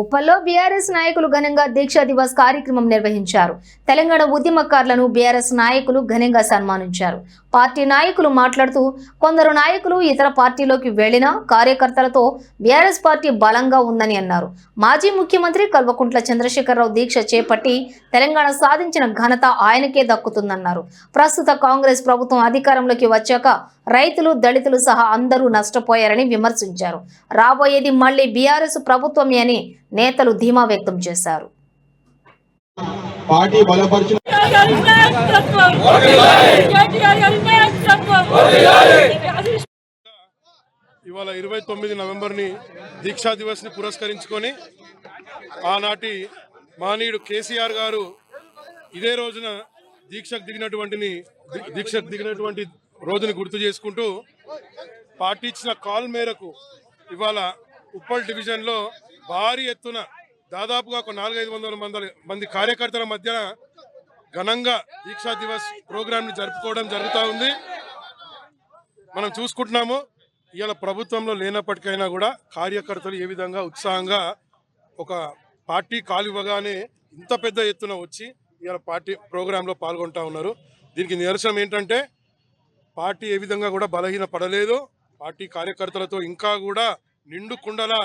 ఉప్పల్లో BRS నాయకులు ఘనంగా దీక్షా దివస్ కార్యక్రమం నిర్వహించారు. తెలంగాణ ఉద్యమకారులను బీఆర్ఎస్ నాయకులు ఘనంగా సన్మానించారు. పార్టీ నాయకులు మాట్లాడుతూ కొందరు నాయకులు ఇతర పార్టీలోకి వెళ్ళినా కార్యకర్తలతో బీఆర్ఎస్ పార్టీ బలంగా ఉందని అన్నారు. మాజీ ముఖ్యమంత్రి కల్వకుంట్ల చంద్రశేఖరరావు దీక్ష చేపట్టి తెలంగాణ సాధించిన ఘనత ఆయనకే దక్కుతుందన్నారు. ప్రస్తుత కాంగ్రెస్ ప్రభుత్వం అధికారంలోకి వచ్చాక రైతులు దళితులు సహా అందరూ నష్టపోయారని విమర్శించారు. రాబోయేది మళ్ళీ బీఆర్ఎస్ ప్రభుత్వమే అని నేతలు ధీమా వ్యక్తం చేశారు. పార్టీ బలపరిచిన ఇవాళ ఇరవై తొమ్మిది నవంబర్ని దీక్షా దివస్ని పురస్కరించుకొని ఆనాటి మానీయుడు కేసీఆర్ గారు ఇదే రోజున దీక్షకు దిగినటువంటిని దీక్షకు దిగినటువంటి రోజుని గుర్తు చేసుకుంటూ పార్టీ ఇచ్చిన కాల్ మేరకు ఇవాళ ఉప్పల్ డివిజన్లో భారీ ఎత్తున దాదాపుగా ఒక నాలుగైదు వందల మంది మంది కార్యకర్తల మధ్యన ఘనంగా దీక్షా దివస్ ప్రోగ్రాంని జరుపుకోవడం జరుగుతూ ఉంది. మనం చూసుకుంటున్నాము ఇవాళ ప్రభుత్వంలో లేనప్పటికైనా కూడా కార్యకర్తలు ఏ విధంగా ఉత్సాహంగా ఒక పార్టీ కాలివ్వగానే ఇంత పెద్ద ఎత్తున వచ్చి ఇవాళ పార్టీ ప్రోగ్రాంలో పాల్గొంటా ఉన్నారు. దీనికి నిదర్శనం ఏంటంటే పార్టీ ఏ విధంగా కూడా బలహీన పడలేదు. పార్టీ కార్యకర్తలతో ఇంకా కూడా నిండు కుండలా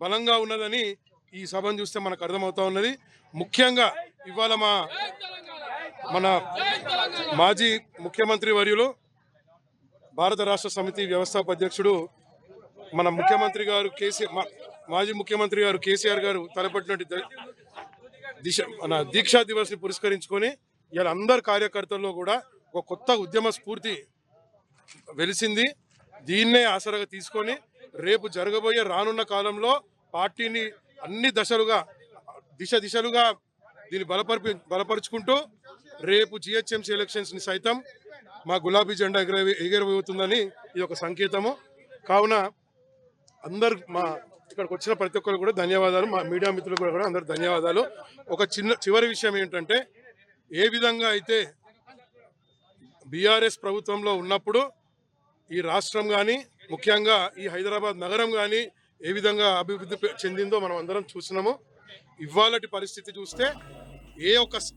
బలంగా ఉన్నదని ఈ సభను చూస్తే మనకు అర్థమవుతా ఉన్నది. ముఖ్యంగా ఇవాళ మా మన మాజీ ముఖ్యమంత్రి వర్యులు భారత రాష్ట్ర సమితి వ్యవస్థాపధ్యక్షుడు మన ముఖ్యమంత్రి గారు కేసీఆర్ మా- మాజీ ముఖ్యమంత్రి గారు కేసీఆర్ గారు తలపెట్టినట్టు దిశ మన దీక్షా దివస్ని పురస్కరించుకొని ఇలా అందరు కార్యకర్తల్లో కూడా ఒక కొత్త ఉద్యమ స్ఫూర్తి వెలిసింది. దీన్నే ఆసరాగా తీసుకొని రేపు జరగబోయే రానున్న కాలంలో పార్టీని అన్ని దశలుగా దిశ దిశలుగా దీన్ని బలపరిపి బలపరుచుకుంటూ రేపు జిహెచ్ఎంసీ ఎలక్షన్స్ని సైతం మా గులాబీ జెండా ఎగర ఎగరబోతుందని ఇది ఒక సంకేతము. కావున అందరు మా ఇక్కడికి వచ్చిన ప్రతి ఒక్కరు కూడా ధన్యవాదాలు. మా మీడియా మిత్రులు కూడా అందరు ధన్యవాదాలు. ఒక చిన్న చివరి విషయం ఏంటంటే ఏ విధంగా అయితే బీఆర్ఎస్ ప్రభుత్వంలో ఉన్నప్పుడు ఈ రాష్ట్రం కానీ ముఖ్యంగా ఈ హైదరాబాద్ నగరం కానీ ఏ విధంగా అభివృద్ధి చెందిందో మనం అందరం చూసినాము. ఇవాళటి పరిస్థితి చూస్తే ఏ ఒక్క